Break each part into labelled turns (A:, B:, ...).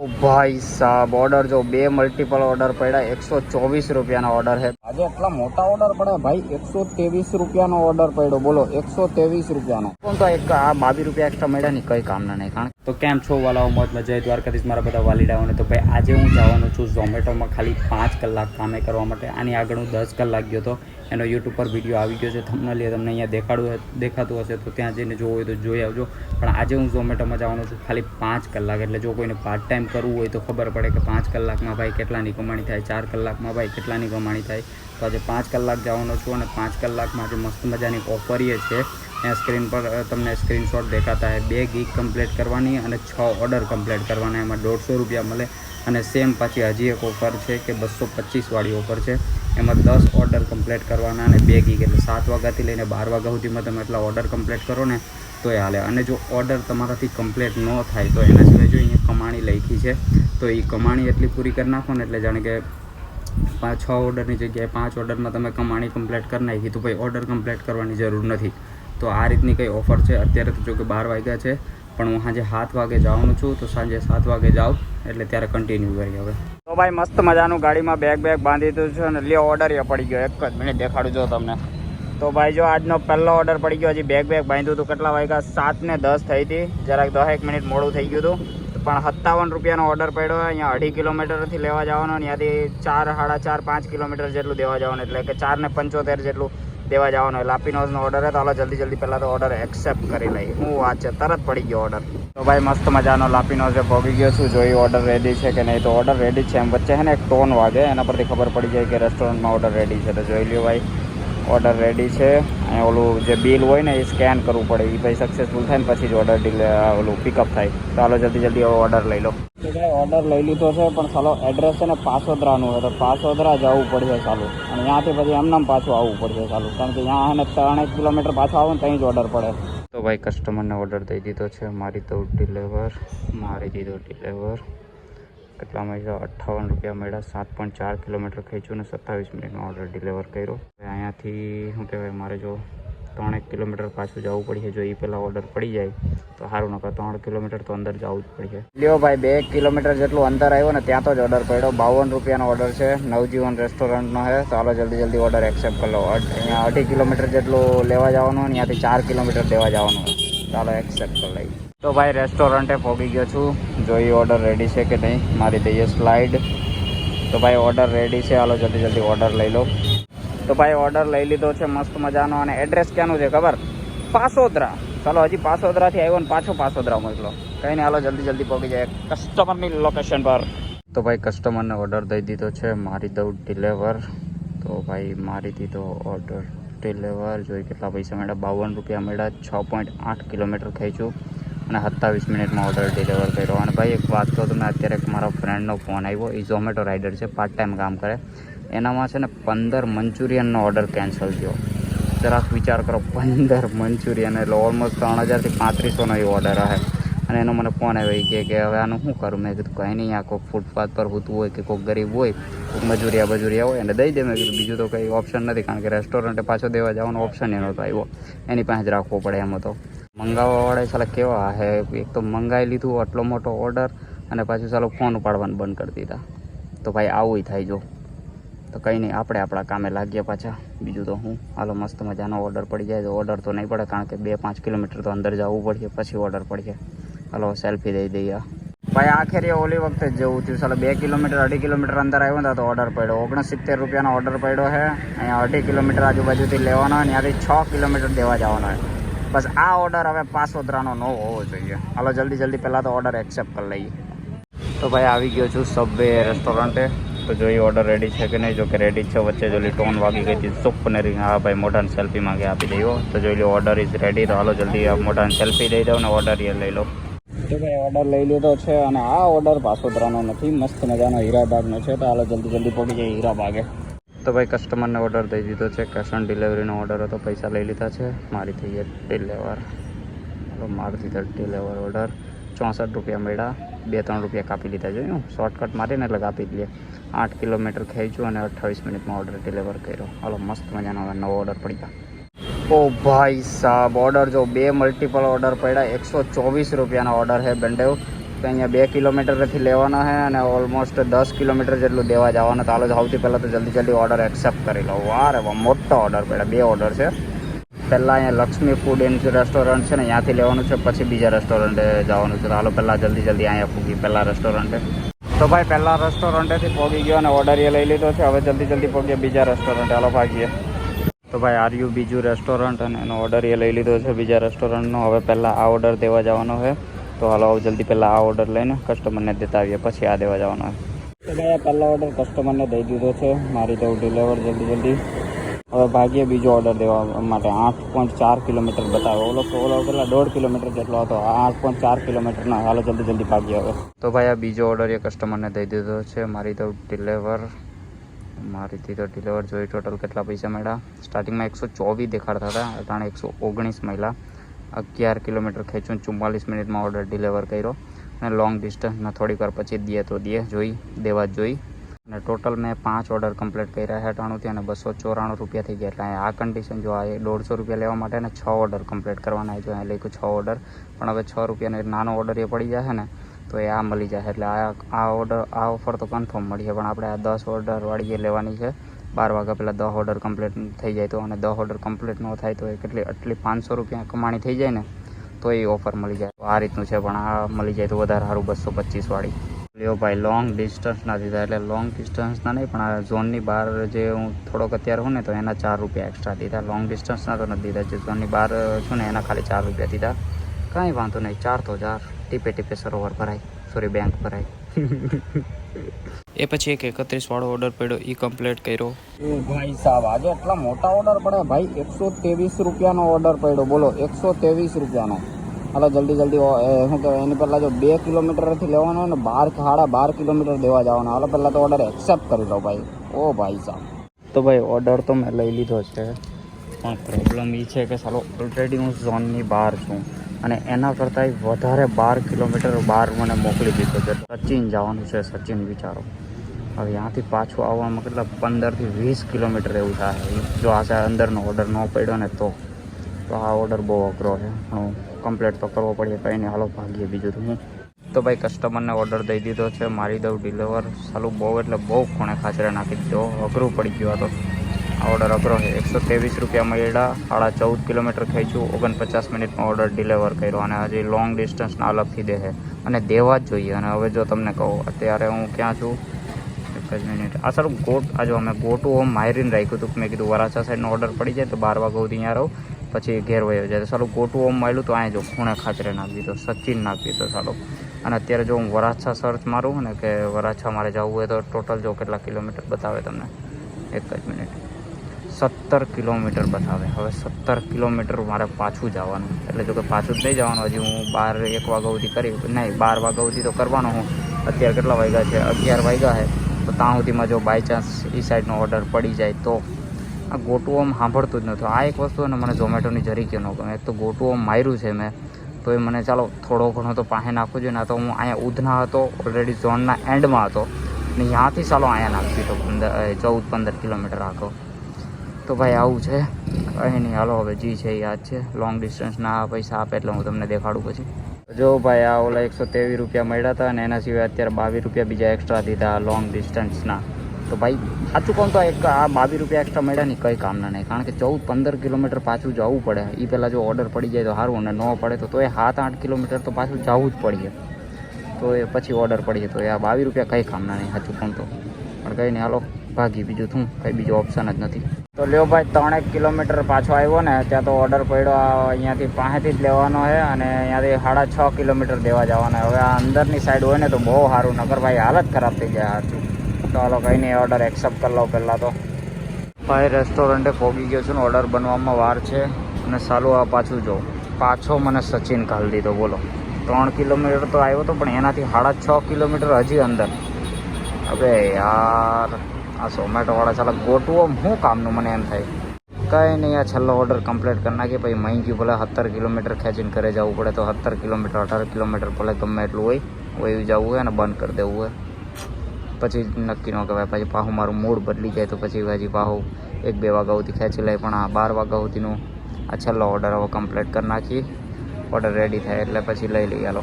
A: ભાઈ સાહેબ ઓર્ડર જો બે મલ્ટિપલ ઓર્ડર પડ્યા એકસો ચોવીસ રૂપિયાનો ઓર્ડર છે. આજે એટલા મોટા ઓર્ડર પડે ભાઈ એકસો ત્રેવીસ રૂપિયાનો ઓર્ડર પડ્યો. બોલો એકસો ત્રેવીસ રૂપિયાનો. પણ તો એક આ બાવીસ રૂપિયા એક્સ્ટ્રા મળ્યા ને કઈ કામના નહીં કારણ
B: તો કેમ છો વાલાઓ મોજમાં? જય દ્વારકાધીશ મારા બધા વાલીડાઓને. તો ભાઈ આજે હું જવાનો છું ઝોમેટોમાં ખાલી પાંચ કલાક કામે કરવા માટે. આની આગળ હું દસ કલાક ગયો હતો. એનો યુટ્યુબ પર વીડિયો આવી ગયો છે. તમને લીધે તમને અહીંયા દેખાડું દેખાતું હશે તો ત્યાં જઈને જોવું હોય તો જોઈ આવજો. પણ આજે હું ઝોમેટોમાં જવાનો છું ખાલી પાંચ કલાક. એટલે જો કોઈને પાર્ટ ટાઈમ કરવું હોય તો ખબર પડે કે પાંચ કલાકમાં ભાઈ કેટલાની કમાણી થાય ચાર કલાકમાં ભાઈ કેટલાની કમાણી થાય. તો આજે પાંચ કલાક જવાનો છું અને પાંચ કલાકમાં આજે મસ્ત મજાની ઓફરીએ છે. ત્યાં સ્ક્રીન પર તમને સ્ક્રીનશોટ દેખાતા હોય બે ગીક કમ્પ્લીટ કરવાની અને છ ઓર્ડર કમ્પ્લીટ કરવાના. એમાં દોઢસો રૂપિયા મળે અને સેમ પાછી હજી એક ઓફર છે કે બસો પચીસવાળી ઓફર છે. એમાં દસ ઓર્ડર કમ્પ્લીટ કરવાના અને બે ગીગ એટલે સાત વાગ્યાથી લઈને બાર વાગ્યા સુધીમાં તમે એટલા ઓર્ડર કમ્પ્લીટ કરો ને, તો એ હાલે. અને જો ઓર્ડર તમારાથી કમ્પ્લીટ ન થાય, તો એના સિવાય જો અહીંયા કમાણી લખી છે, તો એ કમાણી એટલી પૂરી કરી નાખો ને એટલે જાણે કે પાંચ છ ઓર્ડરની જગ્યાએ પાંચ ઓર્ડરમાં તમે કમાણી કમ્પ્લીટ કરી નાખી, તો ભાઈ ઓર્ડર કમ્પ્લીટ કરવાની જરૂર નથી. તો આ રીતની કંઈ ઓફર છે? અત્યારે તો જો કે બાર વાગ્યા છે, પણ હું સાંજે સાત વાગે જવાનું છું, તો સાંજે સાત વાગે જાઉં એટલે ત્યારે કન્ટિન્યુ કરી હવે.
A: તો ભાઈ મસ્ત મજાનું ગાડીમાં બેગ બેગ બાંધી દીધું છે અને લ્યો ઓર્ડર એ પડી ગયો, એક જ મિનિટ દેખાડું જો તમને. તો ભાઈ જો આજનો પહેલો ઓર્ડર પડી ગયો, હજી બેગ બેગ બાંધ્યું હતું, કેટલા વાગ્યા? સાત ને દસ થઈ હતી, જરાક દસ એક મિનિટ મોડું થઈ ગયું હતું. પણ સત્તાવન રૂપિયાનો ઓર્ડર પડ્યો અહીંયા અઢી કિલોમીટરથી લેવા જવાનો અને ત્યાંથી ચાર, સાડા ચાર, પાંચ કિલોમીટર જેટલું દેવા જવાનું, એટલે કે ચાર ને પંચોતેર જેટલું દેવા જવાનું. એટલે લાપીનોઝનો ઓર્ડર હતો હાલો જલ્દી જલ્દી પહેલાં તો ઓર્ડર એક્સેપ્ટ કરી લઈ હું વાત છે, તરત પડી ગયો ઓર્ડર તો ભાઈ, મસ્ત મજાનો લાપીનોઝે ભોગી ગયો છું. જોઈ ઓર્ડર રેડી છે કે નહીં, તો ઓર્ડર રેડી છે એમ વચ્ચે છે ને એક ટોન વાગે, એના પરથી ખબર પડી જાય કે રેસ્ટોરન્ટમાં ઓર્ડર રેડી છે. તો જોઈ લ્યો ભાઈ ઓર્ડર રેડી છે. અને ઓલું જે બિલ હોય ને એ સ્કેન કરવું પડે. એ ભાઈ સક્સેસફુલ થાય ને પછી જ ઓર્ડર ડીલે ઓલું પિકઅપ થાય. તો હાલો જલ્દી જલ્દી ઓર્ડર લઈ લો. તો ભાઈ ઓર્ડર લઈ લીધો છે પણ ચાલો એડ્રેસ છે ને પાસોદરાનું હોય તો પાસોદરા જવું પડશે ચાલુ અને ત્યાંથી પછી એમનામ પાછું આવવું પડશે ચાલુ કારણ કે ત્યાં એને ત્રણેક કિલોમીટર પાછું આવે ને ત્યાં જ ઓર્ડર પડે.
B: તો ભાઈ કસ્ટમરને ઓર્ડર દઈ દીધો છે. મારી તો ડિલેવર મારી દીધો ડિલેવર કેટલામાં છે અઠ્ઠાવન રૂપિયા મળ્યા, સાત પોઈન્ટ ચાર કિલોમીટર ખેંચ્યું ને સત્તાવીસ મિનિટનો ઓર્ડર ડિલિવર કર્યો. અહીંયાથી, શું કહેવાય, મારે જો ત્રણેક કિલોમીટર પાછું જવું પડશે, જો એ પહેલાં ઓર્ડર પડી જાય, તો સારું, નકર ત્રણ કિલોમીટર તો અંદર જવું જ પડશે.
A: લ્યો ભાઈ, બે કિલોમીટર જેટલું અંતર આવ્યો ને ત્યાં તો જ ઓર્ડર પડ્યો. બાવન રૂપિયાનો ઓર્ડર છે. નવજીવન રેસ્ટોરન્ટનો છે. ચાલો જલ્દી જલ્દી ઓર્ડર એક્સેપ્ટ કરી લો. અહીંયા અઢી કિલોમીટર જેટલું લેવા જવાનું અને ત્યાંથી ચાર કિલોમીટર દેવા જવાનું ચાલો એક્સેપ્ટ કરી લઈએ. તો ભાઈ રેસ્ટોરન્ટે પહોંચી ગયો છું. જોઈ ઓર્ડર રેડી છે કે નહીં, મારી દઈએ સ્લાઇડ તો ભાઈ ઓર્ડર રેડી છે. હાલો, જલ્દી જલ્દી ઓર્ડર લઈ લો તો ભાઈ ઓર્ડર લઈ લીધો છે, મસ્ત મજાનો. અને એડ્રેસ ક્યાંનું છે ખબર? પાસોદરા. ચાલો, હજી પાસોદરાથી આવ્યો ને પાછો પાસોદરા મોકલો. કંઈ નહીં, હાલો, જલ્દી જલ્દી પહોંચી જાય. કસ્ટમરની લોકેશન પર.
B: તો ભાઈ કસ્ટમરને ઓર્ડર દઈ દીધો છે. મારી દઉં ડિલેવર તો ભાઈ, મારી દીધો ઓર્ડર ડિલેવર જોઈ કેટલા પૈસા મળ્યા? બાવન રૂપિયા મળ્યા. છ પોઈન્ટ આઠ કિલોમીટર ખેંચ્યું અને સત્તાવીસ મિનિટમાં ઓર્ડર ડિલિવર કર્યો. અને ભાઈ, એક વાત કહું તમને, અત્યારે એક મારા ફ્રેન્ડનો ફોન આવ્યો. એ ઝોમેટો રાઇડર છે પાર્ટ ટાઈમ કામ કરે. એનામાં છે ને પંદર મંચુરિયનનો ઓર્ડર કેન્સલ થયો. જરાક વિચાર કરો, પંદર મંચુરિયન એટલે ઓલમોસ્ટ ત્રણ હજારથી પાંત્રીસોનો એ ઓર્ડર આવે અને એનો મને ફોન આવ્યો, એ કે હવે આનું શું કરું? મેં કીધું, કંઈ નહીં, આ કોઈક ફૂટપાથ પર હોતું હોય કે કોઈક ગરીબ હોય, કોઈક મજૂરિયા બજૂરિયા હોય, એને દઈ દે. મેં કીધું, બીજું તો કંઈ ઓપ્શન નથી, કારણ કે રેસ્ટોરન્ટે પાછો દેવા જવાનો ઓપ્શન એનો તો આવ્યો. એની પાસે જ રાખવો પડે એમ હતો. મંગાવવાવાળા સાલા કેવા હે? એક તો મંગાવી લીધું, આટલો મોટો ઓર્ડર અને પાછું ચાલો ફોન ઉપાડવાનું બંધ કરી દીધા. તો ભાઈ આવું થાય જો. તો કંઈ નહીં, આપણે આપણા કામે લાગીએ પાછા. બીજું તો હું, હાલો મસ્ત મજાનો ઓર્ડર પડી જાય. તો ઓર્ડર તો નહીં પડે, કારણ કે બે પાંચ કિલોમીટર તો અંદર જવું પડશે, પછી ઓર્ડર પડશે. હાલો સેલ્ફી દઈ દઈએ.
A: ભાઈ આખરે ઓલી વખતે જ જવું થયું. ચાલો બે કિલોમીટર, અઢી કિલોમીટર અંદર આવ્યો ને તો ઓર્ડર પડ્યો. ઓગણસિત્તેર રૂપિયાનો ઓર્ડર પડ્યો છે અહીંયા અઢી કિલોમીટર આજુબાજુથી લેવાનો હોય ત્યાંથી છ કિલોમીટર દેવા જવાનો છે બસ આ ઓર્ડર હવે પાસોદરાનો ન હોવો જોઈએ. હાલો, જલ્દી જલ્દી પહેલાં તો ઓર્ડર એક્સેપ્ટ કરી લઈએ.
B: તો ભાઈ આવી ગયો છું સબવે રેસ્ટોરન્ટે તો જોઈએ ઓર્ડર રેડી છે કે નહીં? જો કે રેડી છે વચ્ચે જોલી ટોન વાગી ગઈ હતી સુપ ને ring. હા ભાઈ, મોઢાને સેલ્ફી માંગે આપી દઈએ તો જોઈ લો ઓર્ડર ઇઝ રેડી તો હાલો, જલ્દી મોઢાને સેલ્ફી દઈ દઉં ને ઓર્ડર એ લઈ લો.
A: તો ભાઈ ઓર્ડર લઈ લીધો છે અને આ ઓર્ડર પાસોદરાનો નથી. મસ્ત મજાનો હીરાબાગનો છે. તો હાલો, જલ્દી જલ્દી પહોંચી જાય હીરાબાગે.
B: તો ભાઈ કસ્ટમરને ઓર્ડર દઈ દીધો છે. કેશ ઓન ડિલિવરીનો ઓર્ડર હતો. પૈસા લઈ લીધા છે. મારી થઈ ગયા ડિલેવર હાલો, મારી દીધા ડિલેવર ઓર્ડર ચોસઠ રૂપિયા મળ્યા. બે ત્રણ રૂપિયા કાપી લીધા. જોયું? શોર્ટકટ મારીને એટલે કાપી દઈએ આઠ કિલોમીટર ખેંચ્યું અને અઠ્ઠાવીસ મિનિટમાં ઓર્ડર ડિલિવર કર્યો. હાલો, મસ્ત મજાનો હવે નવો ઓર્ડર પડી ગયા.
A: ઓ ભાઈ સાહેબ ઓર્ડર જો બે મલ્ટિપલ ઓર્ડર પડ્યા. એકસો ચોવીસ રૂપિયાનો ઓર્ડર હે બેન્ડેવ તો અહીંયા બે કિલોમીટરથી લેવાનો છે અને ઓલમોસ્ટ દસ કિલોમીટર જેટલું દેવા જવાનું. તો હાલો સૌથી પહેલાં તો જલ્દી જલ્દી ઓર્ડર એક્સેપ્ટ કરી લો. વાહ રે મોટો ઓર્ડર પડે બે ઓર્ડર છે. પહેલાં અહીંયા લક્ષ્મી ફૂડ એન્ડ રેસ્ટોરન્ટ છે ને, ત્યાંથી લેવાનું છે, પછી બીજા રેસ્ટોરન્ટે જવાનું છે. તો હાલો પહેલાં જલ્દી જલ્દી અહીંયા પૂગી પહેલાં રેસ્ટોરન્ટે તો ભાઈ, પહેલાં રેસ્ટોરન્ટેથી પહોંચી ગયો અને ઓર્ડર એ લઈ લીધો છે. હવે જલ્દી જલ્દી પહોંચીએ બીજા રેસ્ટોરન્ટે હાલો ભાગીએ. તો ભાઈ આર્યુ બીજું રેસ્ટોરન્ટ અને એનો ઓર્ડર એ લઈ લીધો છે, બીજા રેસ્ટોરન્ટનો હવે પહેલાં આ ઓર્ડર દેવા જવાનો છે. તો હાલો જલ્દી પહેલાં આ ઓર્ડર લઈને કસ્ટમરને દેતા આવીએ, પછી આ દેવા જવાનો. તો ભાઈ પહેલો ઓર્ડર કસ્ટમરને દઈ દીધો છે. મારી તો ડિલેવર જલ્દી જલ્દી. હવે ભાગીએ બીજો ઓર્ડર દેવા માટે આઠ પોઈન્ટ ચાર કિલોમીટર બતાવે ઓલો ઓલો પેલા દોઢ કિલોમીટર જેટલો હતો. આઠ પોઈન્ટ ચાર કિલોમીટરના. હાલો જલ્દી જલ્દી ભાગીએ હવે. તો ભાઈ, આ બીજો ઓર્ડર એ કસ્ટમરને દઈ દીધો છે. મારી તો ડિલિવર મારીથી તો ડિલિવર જોઈ ટોટલ કેટલા પૈસા મળ્યા? સ્ટાર્ટિંગમાં એકસો ચોવીસ દેખાડતા હતા. અટાણે એકસો ઓગણીસ મળ્યા. અગિયાર કિલોમીટર ખેંચું ચુમ્માલીસ મિનિટમાં ઓર્ડર ડિલિવર કર્યો. અને લોંગ ડિસ્ટન્સના થોડીક વાર પછી દે તો દે, જોઈ, દેવા જ જોઈ. અને ટોટલ મેં પાંચ ઓર્ડર કમ્પ્લીટ કર્યા છે અટાણુંથી અને બસો ચોરાણું રૂપિયા થઈ ગયા. એટલે આ કન્ડિશન જો આ દોઢસો રૂપિયા લેવા માટે ને છ ઓર્ડર કમ્પ્લીટ કરવાના જો અહીંયા લખ્યું છ ઓર્ડર પણ હવે છ રૂપિયાનો નાનો ઓર્ડર એ પડી જશે ને, તો એ આ મળી જશે એટલે આ આ ઓર્ડર આ ઓફર તો કન્ફર્મ મળી છે, પણ આપણે આ દસ ઓર્ડરવાળી એ લેવાની છે. બાર વાગ્યા પહેલાં દસ ઓર્ડર કમ્પ્લીટ થઈ જાય તો અને દસ ઓર્ડર કમ્પ્લીટ ન થાય તો એ કેટલી, આટલી પાંચસો રૂપિયા કમાણી થઈ જાય ને, તો એ ઓફર મળી જાય. આ રીતનું છે, પણ આ મળી જાય તો વધારે સારું બસો પચીસવાળી લ્યો ભાઈ લોંગ ડિસ્ટન્સના દીધા, એટલે લોંગ ડિસ્ટન્સના નહીં, પણ આ ઝોનની બહાર જે હું થોડોક અત્યારે હું ને, તો એના ચાર રૂપિયા એક્સ્ટ્રા દીધા. લોંગ ડિસ્ટન્સના તો નથી દીધા, જે ઝોનની બહાર છું ને, એના ખાલી ચાર રૂપિયા દીધા. કાંઈ વાંધો નહીં, ચાર તો ચાર ટીપે ટીપે સરોવર ભરાય. સોરી બેંક ભરાય.
B: એ પછી એક એકત્રીસ વાળો ઓર્ડર પડ્યો એ કમ્પ્લીટ કર્યો.
A: એ ભાઈ સાહેબ આજે એટલા મોટા ઓર્ડર પડે ભાઈ એકસો ત્રેવીસ રૂપિયાનો ઓર્ડર પડ્યો. બોલો એકસો ત્રેવીસ રૂપિયાનો. હાલો જલ્દી જલ્દી શું કહેવાય એની પહેલાં જો બે કિલોમીટરથી લેવાનો હોય ને બાર સાડા બાર કિલોમીટર દેવા જવાનો. હાલો પહેલાં તો ઓર્ડર એક્સેપ્ટ કરી લો ભાઈ. ઓ ભાઈ સાહેબ. તો ભાઈ ઓર્ડર તો મેં લઈ લીધો છે. પણ પ્રોબ્લેમ એ છે કે સાલો ઓલરેડી હું ઝોનની બહાર છું. અને એના કરતાંય વધારે બાર કિલોમીટર બહાર મને મોકલી દીધો છે. સચિન જવાનું છે, સચિન વિચારો. હવે ત્યાંથી પાછું આવવામાં કેટલા પંદરથી વીસ કિલોમીટર એવું થાય. જો આ અંદરનો ઓર્ડર ન પડ્યો ને તો. તો આ ઓર્ડર બહુ અઘરો છે. હું કમ્પ્લીટ તો કરવો પડે કંઈ નહીં. હાલો, ભાગીએ બીજું તો હું. તો ભાઈ કસ્ટમરને ઓર્ડર દઈ દીધો છે. મારી દઉં ડિલિવર સાલું બહુ એટલે બહુ ખૂણે ખાચરે નાખી દીધો. અઘરું પડી ગયું આ તો. આ ઓર્ડર અઘરો છે. એકસો ત્રેવીસ રૂપિયા મળ્યા સાડા ચૌદ કિલોમીટર ખેંચ્યું ઓગણપચાસ મિનિટમાં ઓર્ડર ડિલિવર કર્યો અને હજી લોંગ ડિસ્ટન્સના અલગથી દે છે. અને દેવા જ જોઈએ. અને હવે જો તમને કહું, અત્યારે હું ક્યાં છું? એક જ મિનિટ. આ સારું ગોટ, આ જો અમે ગોટું હોમ માયરીને રાખ્યું હતું મેં કીધું વરાછા સાઈડનો ઓર્ડર પડી જાય તો બાર વાગ્યા સુધી અહીંયા રહું, પછી ઘેર વયો જાય. તો સારું ગોટું હોમ મળ્યું તો અહીંયા જો ખૂણે ખાચરે નાખી દીધો, સચિન નાખી દીધો સારું અને અત્યારે જો હું વરાછા સર્ચ મારું ને કે વરાછા મારે જવું હોય તો ટોટલ જો કેટલા કિલોમીટર બતાવે તમને? એક જ મિનિટ. સત્તર કિલોમીટર બતાવે હવે સત્તર કિલોમીટર મારે પાછું જવાનું. એટલે જો કે પાછું જ નહીં જવાનું. હજી હું બાર, એક વાગ્યા સુધી કરી નહીં, બાર વાગ્યા સુધી તો કરવાનો હું. અત્યારે કેટલા વાગ્યા છે? અગિયાર વાગ્યા છે તો ત્યાં સુધીમાં જો બાય ચાન્સ એ સાઈડનો ઓર્ડર પડી જાય તો. આ ગોટુ આમ સાંભળતું જ નહોતું. આ એક વસ્તુ અને મને ઝોમેટોની જરીકે ન ગમે. એક તો ગોટું આમ માર્યું છે મેં. તો એ મને ચાલો, થોડો ઘણો તો પાસે નાખવું જોઈએ. ને તો હું અહીંયા ઉધના હતો ઓલરેડી ઝોનના એન્ડમાં હતો. ને ત્યાંથી ચાલો અહીંયા નાખી તો પંદર ચૌદ, પંદર કિલોમીટર આખો તો ભાઈ આવું છે. કંઈ નહીં, હાલો, હવે જી છે, યાદ છે. લોંગ ડિસ્ટન્સના પૈસા આપે એટલે હું તમને દેખાડું પછી. જો ભાઈ આ ઓલા એકસો ત્રેવીસ રૂપિયા મળ્યા હતા અને એના સિવાય અત્યારે બાવીસ રૂપિયા બીજા એક્સ્ટ્રા દીધા લોંગ ડિસ્ટન્સના તો ભાઈ, સાચું કહું તો એક આ બાવીસ રૂપિયા એક્સ્ટ્રા મળ્યા નહીં કંઈ કામના નહીં. કારણ કે ચૌદ પંદર કિલોમીટર પાછું જવું પડે. એ પહેલાં જો ઓર્ડર પડી જાય તો સારું અને ન પડે તો એ સાત આઠ કિલોમીટર તો પાછું જવું જ પડીએ. તો એ પછી ઓર્ડર પડીએ તો એ આ બાવીસ રૂપિયા કંઈ કામના નહીં, સાચું કહું તો. પણ કંઈ નહીં, હાલો ભાગી બીજું શું? કંઈ બીજું ઓપ્શન જ નથી. તો લ્યો ભાઈ, ત્રણેક કિલોમીટર પાછો આવ્યો ને, ત્યાં તો ઓર્ડર પડ્યો અહીંયાથી પાસેથી જ લેવાનો છે અને અહીંયાથી સાડા છ કિલોમીટર દેવા જવાનો હવે આ અંદરની સાઈડ હોય ને તો બહુ સારું નગર ભાઈ હાલત ખરાબ થઈ જાય તો હાલો કંઈ નહીં ઓર્ડર એક્સેપ્ટ કરી લો પહેલાં તો. ભાઈ રેસ્ટોરન્ટે પહોંચી ગયો છું ને ઓર્ડર બનવામાં વાર છે. અને સાલું આ પાછું જો, પાછો મને સચિન ઘાલી દીધો, બોલો. ત્રણ કિલોમીટર તો આવ્યો હતો પણ એનાથી સાડા છ કિલોમીટર હજી અંદર. અબે યાર. આ ઝોમેટોવાળા ચાલો ગોટવો શું કામનું મને એમ થાય. કંઈ નહીં, આ છેલ્લો ઓર્ડર કમ્પ્લીટ કરી નાખીએ, પછી મહી ગયું ભલે સત્તર કિલોમીટર ખેંચીને ઘરે જવું પડે તો સત્તર કિલોમીટર, અઢાર કિલોમીટર ભલે ગમે એટલું હોય વયું જવું હોય અને બંધ કરી દેવું હોય. પછી નક્કી ન કહેવાય, પછી પાછું મારું મૂડ બદલી જાય તો પછી હજી પાહું એક બે વાગ્યા સુધી ખેંચી લે, પણ આ બાર વાગ્યા સુધીનું આ છેલ્લો ઓર્ડર હવે કમ્પ્લીટ કરી નાખી. ઓર્ડર રેડી થાય એટલે પછી લઈ લઈએ હાલો.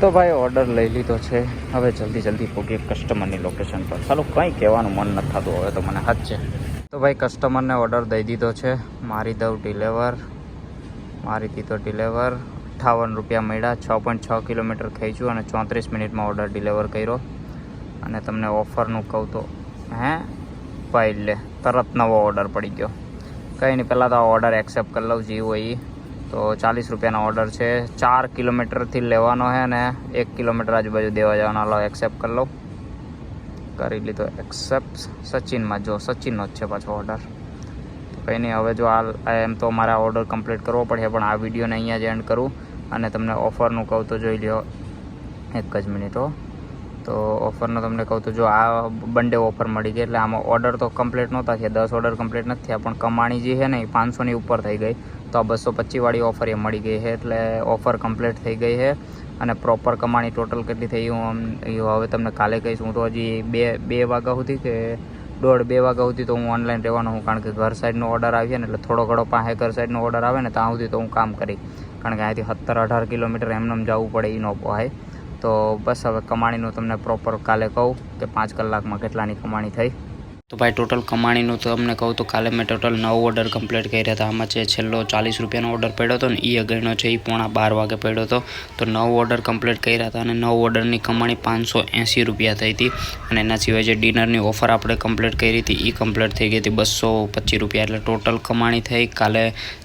A: તો ભાઈ ઓર્ડર લઈ લીધો છે. હવે જલ્દી જલ્દી પહોંચીએ કસ્ટમરની લોકેશન પર. ચાલો કંઈ કહેવાનું મન નથી થતું, હવે તો મને હાથ છે. તો ભાઈ કસ્ટમરને ઓર્ડર દઈ દીધો છે. મારી દઉં ડિલેવર મારી દીધો ડિલેવર અઠ્ઠાવન રૂપિયા મળ્યા, છ પોઈન્ટ છ કિલોમીટર ખેંચ્યું અને ચોત્રીસ મિનિટમાં ઓર્ડર ડિલેવર કર્યો. અને તમને ઓફરનું કહું તો, હે? ભાઈ લે, તરત નવો ઓર્ડર પડી ગયો. કંઈ નહીં, પહેલાં તો ઓર્ડર એક્સેપ્ટ કરી લઉં જે હોય એ તો ચાલીસ રૂપિયાનો ઓર્ડર છે. ચાર કિલોમીટરથી લેવાનો છે અને એક કિલોમીટર આજુબાજુ દેવા જવાનો. લો એક્સેપ્ટ કરી લો કરી લીધો એક્સેપ્ટ સચિનમાં જો, સચિનનો જ છે પાછો ઓર્ડર કંઈ નહીં, હવે જો આ એમ તો મારે ઓર્ડર કમ્પ્લીટ કરવો પડશે, પણ આ વિડીયોને અહીંયા જ એન્ડ કરું અને તમને ઓફરનું કહું તો જોઈ લો એક જ મિનિટ હો. તો ઓફરનો તમને કહું તો જો આ બંને ઓફર મળી ગઈ એટલે આમાં ઓર્ડર તો કમ્પ્લીટ નહોતા થયા. દસ ઓર્ડર કમ્પ્લીટ નથી થયા, પણ કમાણી જે છે ને એ પાંચસોની ઉપર થઈ ગઈ. તો આ બસો પચીસવાળી ઓફર એ મળી ગઈ છે એટલે ઓફર કમ્પ્લીટ થઈ ગઈ છે અને પ્રોપર કમાણી ટોટલ કેટલી થઈ હું હવે તમને કાલે કહીશ. હું તો હજી બે બે વાગ્યા સુધી કે દોઢ, બે વાગ્યા સુધી તો હું ઓનલાઈન રહેવાનો હું કારણ કે ઘર સાઈડનો ઓર્ડર આવીએ ને એટલે થોડો ઘણો પાસે ઘર સાઈડનો ઓર્ડર આવે ને ત્યાં સુધી તો હું કામ કરી. કારણ કે અહીંયાથી સત્તર, અઢાર કિલોમીટર એમને જવું પડે એ ન પોહાય. તો બસ હવે કમાણીનું તમને પ્રોપર કાલે કહું કે પાંચ કલાકમાં કેટલાની કમાણી થઈ.
B: તો ભાઈ ટોટલ કમાણીનું તમને કહું તો કાલે મેં ટોટલ નવ ઓર્ડર કમ્પ્લીટ કર્યા હતા. આમાં છે છેલ્લો ચાલીસ રૂપિયાનો ઓર્ડર પડ્યો હતો ને એ અગળનો છે એ પોણા બાર વાગે પડ્યો હતો. તો નવ ઓર્ડર કમ્પ્લીટ કર્યા હતા અને નવ ઓર્ડરની કમાણી પાંચસો એંસી રૂપિયા થઈ હતી. અને એના સિવાય જે ડિનરની ઓફર આપણે કમ્પ્લીટ કરી હતી એ કમ્પ્લીટ થઈ ગઈ હતી બસો પચીસ રૂપિયા. એટલે ટોટલ કમાણી થઈ કાલે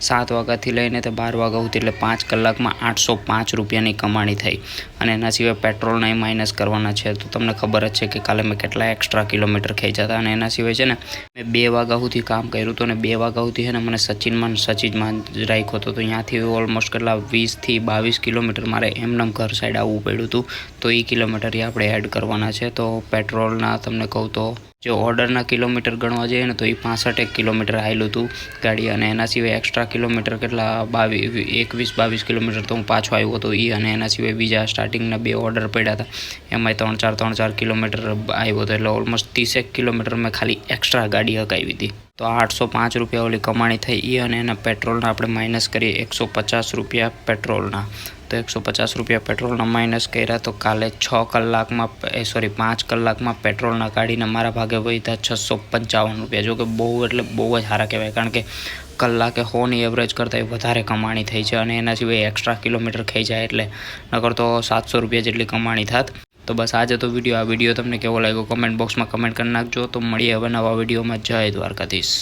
B: સાત વાગ્યાથી લઈને તે બાર વાગ્યા સુધી, એટલે પાંચ કલાકમાં આઠસો પાંચ રૂપિયાની કમાણી થઈ. અને એના સિવાય પેટ્રોલના એ માઇનસ કરવાના છે. તો તમને ખબર જ છે કે કાલે મેં કેટલા એક્સ્ટ્રા કિલોમીટર ખેંચ્યા હતા અને એના સિવાય છે ને, મેં બે સુધી કામ કર્યું હતું અને બે સુધી છે ને મને સચિનમાં સચિનમાં જ રાખ્યો હતો. તો ત્યાંથી ઓલમોસ્ટ કેટલા વીસથી બાવીસ કિલોમીટર મારે એમનેમ ઘર સાઈડ આવવું પડ્યું હતું. તો એ કિલોમીટર આપણે એડ કરવાના છે. તો પેટ્રોલના તમને કહું તો જો ઓર્ડરના કિલોમીટર ગણવા જઈએ ને તો એ પાસઠ એક કિલોમીટર આવેલું હતું ગાડી અને એના સિવાય એક્સ્ટ્રા કિલોમીટર કેટલા બાવીસ, એકવીસ, બાવીસ કિલોમીટર તો હું પાછો આવ્યો હતો એ અને એના સિવાય બીજા સ્ટાર્ટિંગના બે ઓર્ડર પડ્યા હતા. એમાંય ત્રણ ચાર ત્રણ ચાર કિલોમીટર આવ્યો હતો એટલે ઓલમોસ્ટ ત્રીસેક કિલોમીટર મેં ખાલી એક્સ્ટ્રા ગાડી હકાવી હતી. તો આઠસો પાંચ રૂપિયા ઓલી કમાણી થઈ એ અને એના પેટ્રોલના આપણે માઇનસ કરીએ એકસો પચાસ રૂપિયા પેટ્રોલના તો એકસો પચાસ રૂપિયા પેટ્રોલના માઇનસ કર્યા તો કાલે છ કલાકમાં એ, સોરી, પાંચ કલાકમાં પેટ્રોલના કાઢીને મારા ભાગે વધ્યા છસો પંચાવન રૂપિયા. જો કે બહુ એટલે બહુ જ સારા કહેવાય. કારણ કે કલાકે હોની એવરેજ કરતાં વધારે કમાણી થઈ છે અને એના સિવાય એક્સ્ટ્રા કિલોમીટર ખાઈ જાય એટલે નકર તો સાતસો રૂપિયા જેટલી કમાણી થાત. તો બસ આજે તો વીડિયો આ વીડિયો તમને કેવો લાગ્યો? કમેન્ટ બોક્સમાં કમેન્ટ કરી નાખજો. તો મળીએ હવે નવા વિડીયોમાં જય દ્વારકાધીશ.